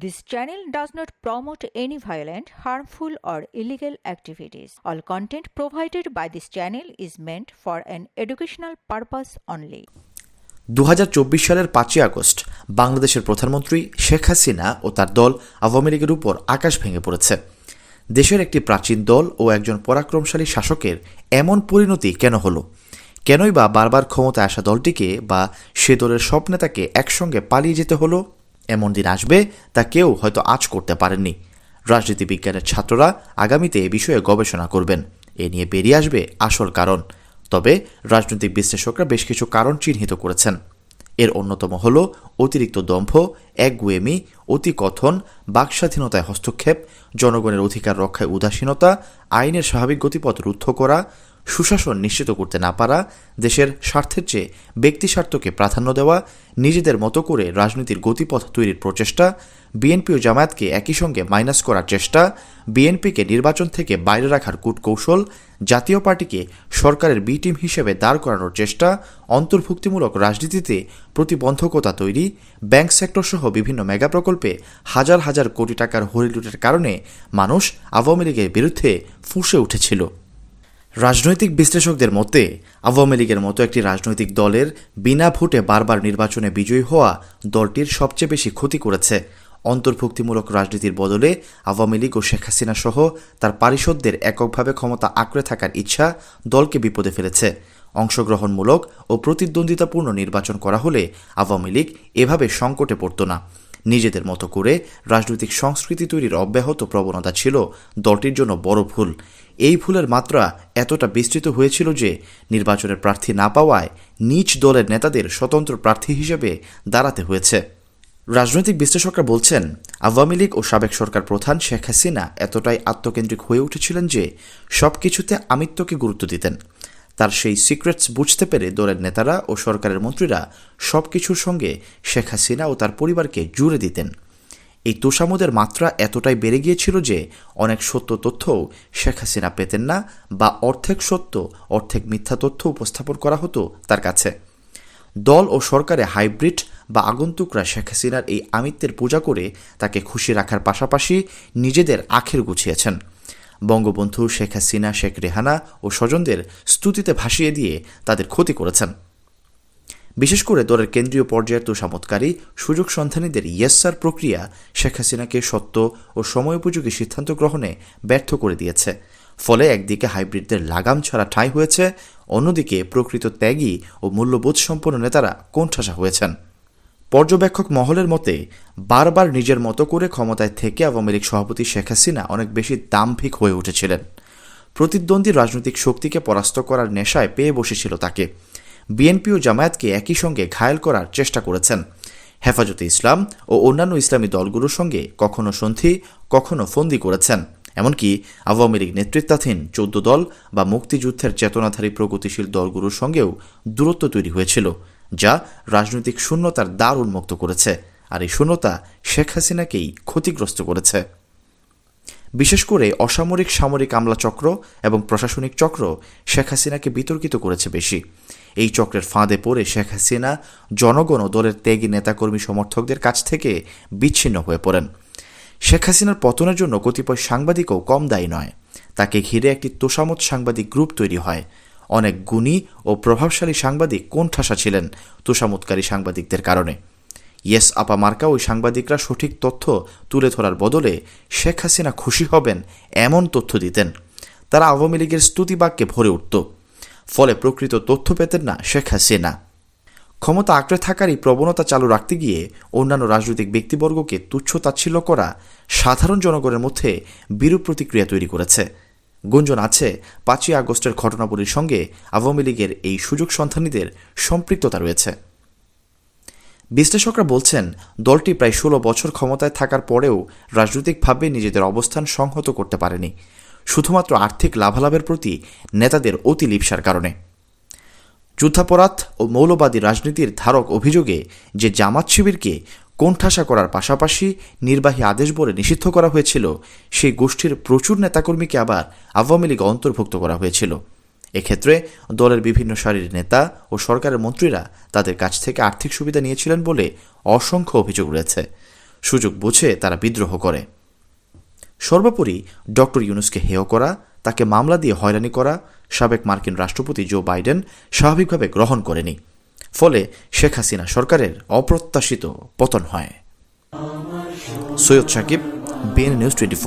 This channel does not promote any violent, harmful, or illegal activities. All content provided by this channel is meant for an educational purpose only. দু হাজার চব্বিশ সালের পাঁচই August বাংলাদেশের প্রধানমন্ত্রী শেখ হাসিনা ও তার দল আওয়ামী লীগের উপর আকাশ ভেঙে পড়েছে দেশের একটি প্রাচীন দল ও একজন পরাক্রমশালী শাসকের এমন পরিণতি কেন হলো কেনই বা বারবার ক্ষমতায় আসা দলটিকে বা সে দলের সব নেতাকে একসঙ্গে পালিয়ে যেতে হলো এমন দিন আসবে তা কেউ হয়তো আজ করতে পারেননি। রাজনীতি বিজ্ঞানের ছাত্ররা আগামীতে এ বিষয়ে গবেষণা করবেন। এ নিয়ে বেরিয়ে আসবে আসল কারণ। তবে রাজনৈতিক বিশ্লেষকরা বেশ কিছু কারণ চিহ্নিত করেছেন। এর অন্যতম হল অতিরিক্ত দম্ভ, একগুয়েমি, অতিকথন, বাকস্বাধীনতায় হস্তক্ষেপ, জনগণের অধিকার রক্ষায় উদাসীনতা, আইনের স্বাভাবিক গতিপথ রুদ্ধ করা সুশাসন নিশ্চিত করতে না পারা, দেশের স্বার্থের চেয়ে ব্যক্তি স্বার্থকে প্রাধান্য দেওয়া, নিজেদের মতো করে রাজনীতির গতিপথ তৈরির প্রচেষ্টা, বিএনপি ও জামায়াতকে একই সঙ্গে মাইনাস করার চেষ্টা, বিএনপিকে নির্বাচন থেকে বাইরে রাখার কূটকৌশল, জাতীয় পার্টিকে সরকারের বি টিম হিসেবে দাঁড় করানোর চেষ্টা, অন্তর্ভুক্তিমূলক রাজনীতিতে প্রতিবন্ধকতা তৈরি, ব্যাংক সেক্টর সহ বিভিন্ন মেগা প্রকল্পে হাজার হাজার কোটি টাকার হরিলুটের কারণে মানুষ আওয়ামী লীগের বিরুদ্ধে ফুঁসে উঠেছিল। রাজনৈতিক বিশ্লেষকদের মতে, আওয়ামী লীগের মতো একটি রাজনৈতিক দলের বিনা ভোটে বারবার নির্বাচনে বিজয়ী হওয়া দলটির সবচেয়ে বেশি ক্ষতি করেছে। অন্তর্ভুক্তিমূলক রাজনীতির বদলে আওয়ামী লীগ ও শেখ হাসিনা সহ তার পারিষদদের এককভাবে ক্ষমতা আঁকড়ে থাকার ইচ্ছা দলকে বিপদে ফেলেছে। অংশগ্রহণমূলক ও প্রতিদ্বন্দ্বিতাপূর্ণ নির্বাচন করা হলে আওয়ামী লীগ এভাবে সংকটে পড়ত না। নিজেদের মতো করে রাজনৈতিক সংস্কৃতি তৈরির অব্যাহত প্রবণতা ছিল দলটির জন্য বড় ভুল। এই ভুলের মাত্রা এতটা বিস্তৃত হয়েছিল যে নির্বাচনের প্রার্থী না পাওয়ায় নিজ দলের নেতাদের স্বতন্ত্র প্রার্থী হিসেবে দাঁড়াতে হয়েছে। রাজনৈতিক বিশ্লেষকরা বলছেন, আওয়ামী লীগ ও সাবেক সরকার প্রধান শেখ হাসিনা এতটাই আত্মকেন্দ্রিক হয়ে উঠেছিলেন যে সব কিছুতে আমিত্বকে গুরুত্ব দিতেন। তার সেই সিক্রেটস বুঝতে পেরে দলের নেতারা ও সরকারের মন্ত্রীরা সব কিছুর সঙ্গে শেখ হাসিনা ও তার পরিবারকে জুড়ে দিতেন। এই তোষামোদের মাত্রা এতটাই বেড়ে গিয়েছিল যে অনেক সত্য তথ্যও শেখ হাসিনা পেতেন না বা অর্ধেক সত্য, অর্ধেক মিথ্যা তথ্য উপস্থাপন করা হতো তার কাছে। দল ও সরকারে হাইব্রিড বা আগন্তুকরা শেখ হাসিনার এই আমিত্বের পূজা করে তাকে খুশি রাখার পাশাপাশি নিজেদের আখের গুছিয়েছেন। বঙ্গবন্ধু, শেখ হাসিনা, শেখ রেহানা ও স্বজনদের স্তুতিতে ভাসিয়ে দিয়ে তাদের ক্ষতি করেছেন। বিশেষ করে দলের কেন্দ্রীয় পর্যায়ের তোষামতকারী সুযোগ সন্ধানীদের ইয়েসার প্রক্রিয়া শেখ হাসিনাকে সত্য ও সময়োপযোগী সিদ্ধান্ত গ্রহণে ব্যর্থ করে দিয়েছে। ফলে একদিকে হাইব্রিডদের লাগাম ছাড়া ঠাঁই হয়েছে, অন্যদিকে প্রকৃত ত্যাগী ও মূল্যবোধ সম্পন্ন নেতারা কোণঠাসা হয়েছেন। পর্যবেক্ষক মহলের মতে, বারবার নিজের মতো করে ক্ষমতায় থেকে আওয়ামী লীগ সভাপতি শেখ হাসিনা অনেক বেশি দাম্ভিক হয়ে উঠেছিলেন। প্রতিদ্বন্দ্বী রাজনৈতিক শক্তিকে পরাস্ত করার নেশায় পেয়ে বসেছিল তাকে। বিএনপি ও জামায়াতকে একই সঙ্গে ঘায়েল করার চেষ্টা করেছেন। হেফাজতে ইসলাম ও অন্যান্য ইসলামী দলগুলোর সঙ্গে কখনো সন্ধি, কখনো ফন্দি করেছেন। এমনকি আওয়ামী লীগ নেতৃত্বাধীন চৌদ্দ দল বা মুক্তিযুদ্ধের চেতনাধারী প্রগতিশীল দলগুলোর সঙ্গেও দূরত্ব তৈরি হয়েছিল। যা রাজনৈতিক শূন্যতার দ্বার উন্মুক্ত করেছে আর এই শূন্যতা শেখ হাসিনাকেই ক্ষতিগ্রস্ত করেছে। বিশেষ করে অসামরিক সামরিক আমলা চক্র এবং প্রশাসনিক চক্র শেখ হাসিনাকে বিতর্কিত করেছে বেশি। এই চক্রের ফাঁদে পড়ে শেখ হাসিনা জনগণ ও দলের ত্যাগী নেতাকর্মী সমর্থকদের কাছ থেকে বিচ্ছিন্ন হয়ে পড়েন। শেখ হাসিনার পতনের জন্য কতিপয় সাংবাদিকও কম দায়ী নয়। তাকে ঘিরে একটি তোষামত সাংবাদিক গ্রুপ তৈরি হয়। অনেক গুণী ও প্রভাবশালী সাংবাদিক কোণঠাসা ছিলেন তোষামতকারী সাংবাদিকদের কারণে। ইয়েস আপা মার্কা ওই সাংবাদিকরা সঠিক তথ্য তুলে ধরার বদলে শেখ হাসিনা খুশি হবেন এমন তথ্য দিতেন। তারা আওয়ামী লীগের স্তুতিবাক্যে ভরে উঠত। ফলে প্রকৃত তথ্য পেতেন না শেখ হাসিনা। ক্ষমতা আঁকড়ে থাকার এই প্রবণতা চালু রাখতে গিয়ে অন্যান্য রাজনৈতিক ব্যক্তিবর্গকে তুচ্ছ তাচ্ছিল্য করা সাধারণ জনগণের মধ্যে বিরূপ প্রতিক্রিয়া তৈরি করেছে। গুঞ্জন আছে, পাঁচই আগস্টের ঘটনাবলীর সঙ্গে আওয়ামী লীগের এই সুযোগ সন্ধানীদের সম্পৃক্ততা রয়েছে। বিশ্লেষকরা বলছেন, দলটি প্রায় ষোলো বছর ক্ষমতায় থাকার পরেও রাজনৈতিকভাবে নিজেদের অবস্থান সংহত করতে পারেনি, শুধুমাত্র আর্থিক লাভালাভের প্রতি নেতাদের অতি লিপসার কারণে। যুদ্ধাপরাধ ও মৌলবাদী রাজনীতির ধারক অভিযোগে যে জামাত শিবিরকে কোণঠাসা করার পাশাপাশি নির্বাহী আদেশ বলে নিষিদ্ধ করা হয়েছিল। সেই গোষ্ঠীর প্রচুর নেতাকর্মীকে আবার আওয়ামী লীগ অন্তর্ভুক্ত করা হয়েছিল। এক্ষেত্রে দলের বিভিন্ন সারির নেতা ও সরকারের মন্ত্রীরা তাদের কাছ থেকে আর্থিক সুবিধা নিয়েছিলেন বলে অসংখ্য অভিযোগ রয়েছে। সুযোগ বুঝে তারা বিদ্রোহ করে। সর্বোপরি ডক্টর ইউনুসকে হেয় করা, তাকে মামলা দিয়ে হয়রানি করা, সাবেক মার্কিন রাষ্ট্রপতি জো বাইডেন স্বাভাবিকভাবে গ্রহণ করেনি। ফলে শেখ হাসিনা সরকারের অপ্রত্যাশিত পতন হয়। Syed Sakib BN news twenty